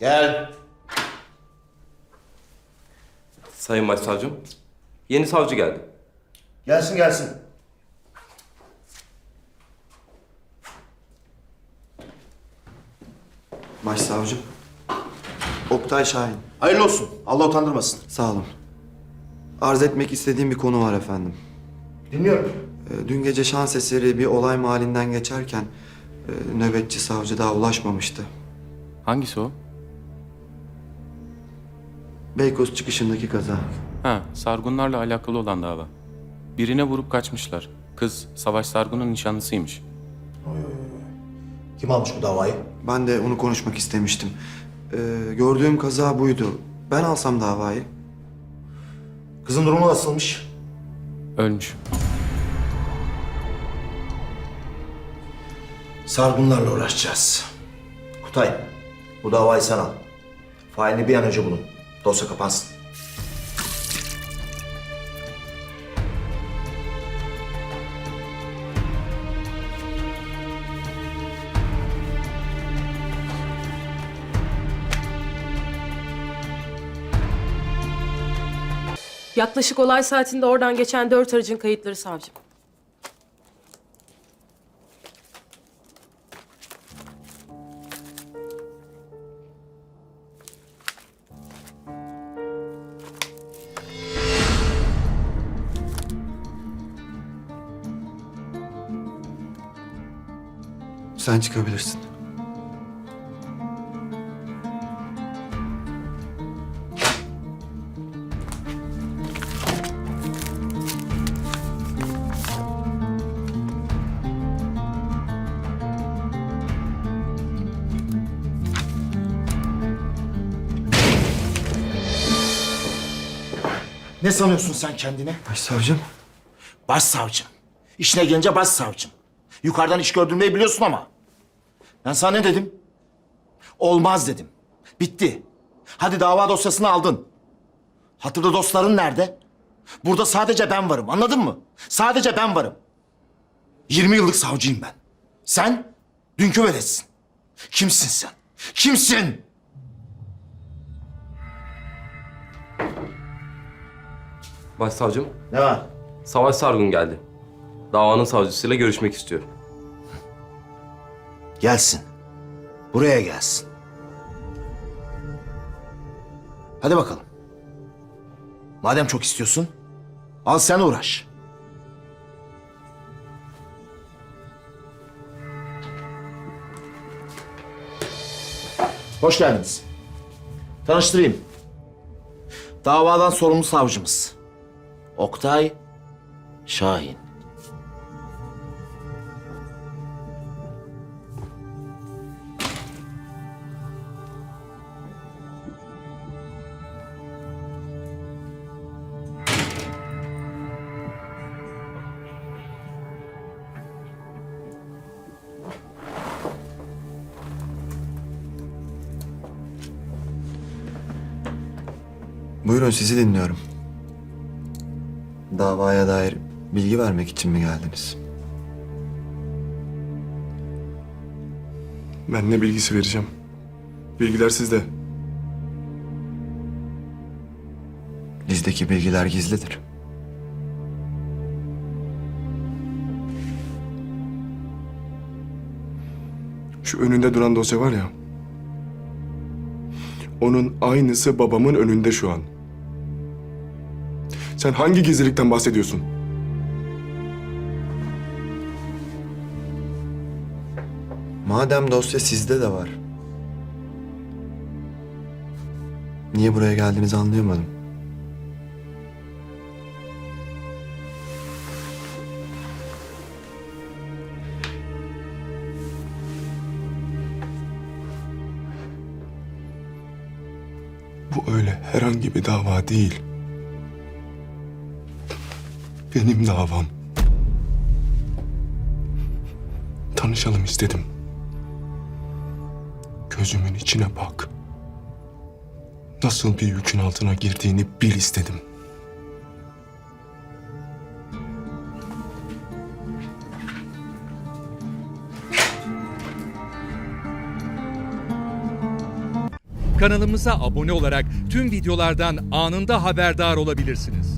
Gel. Sayın Başsavcım, yeni savcı geldi. Gelsin gelsin. Başsavcım. Oktay Şahin. Hayırlı olsun. Allah utandırmasın. Sağ olun. Arz etmek istediğim bir konu var efendim. Dinliyorum. Ee, Dün gece şans eseri bir olay mahallinden geçerken e, nöbetçi savcı daha ulaşmamıştı. Hangisi o? Beykoz çıkışındaki kaza. Ha, Sargunlarla alakalı olan dava. Birine vurup kaçmışlar. Kız Savaş Sargun'un nişanlısıymış. Kim almış bu davayı? Ben de onu konuşmak istemiştim. Ee, gördüğüm kaza buydu. Ben alsam davayı. Kızın durumu nasılmış? Ölmüş. Sargunlarla uğraşacağız. Kutay, bu davayı sen al. Failini bir an önce bulun. Dosya kapansın. Yaklaşık olay saatinde oradan geçen dört aracın kayıtları savcım. Sen çıkabilirsin. Ne sanıyorsun sen kendine? Başsavcım. Başsavcım. İşine gelince başsavcım. Yukarıdan iş gördürmeyi biliyorsun ama. Ben sana ne dedim? Olmaz dedim. Bitti. Hadi dava dosyasını aldın. Hatırda dostların nerede? Burada sadece ben varım. Anladın mı? Sadece ben varım. 20 yıllık savcıyım ben. Sen dünkü veletsin. Kimsin sen? Kimsin? Başsavcım, Ne var? Savaş Sargun geldi. Davanın savcısıyla görüşmek istiyor. Gelsin. Buraya gelsin. Hadi bakalım. Madem çok istiyorsun, al sen uğraş. Hoş geldiniz. Tanıştırayım. Davadan sorumlu savcımız. Oktay Şahin. Buyurun sizi dinliyorum. Davaya dair bilgi vermek için mi geldiniz? Ben ne bilgisi vereceğim? Bilgiler sizde. Bizdeki bilgiler gizlidir. Şu önünde duran dosya var ya. Onun aynısı babamın önünde şu an. Sen hangi gizlilikten bahsediyorsun? Madem dosya sizde de var. Niye buraya geldiğinizi anlayamadım. Bu öyle herhangi bir dava değil. Benim davam. Tanışalım istedim. Gözümün içine bak. Nasıl bir yükün altına girdiğini bil istedim. Kanalımıza abone olarak tüm videolardan anında haberdar olabilirsiniz.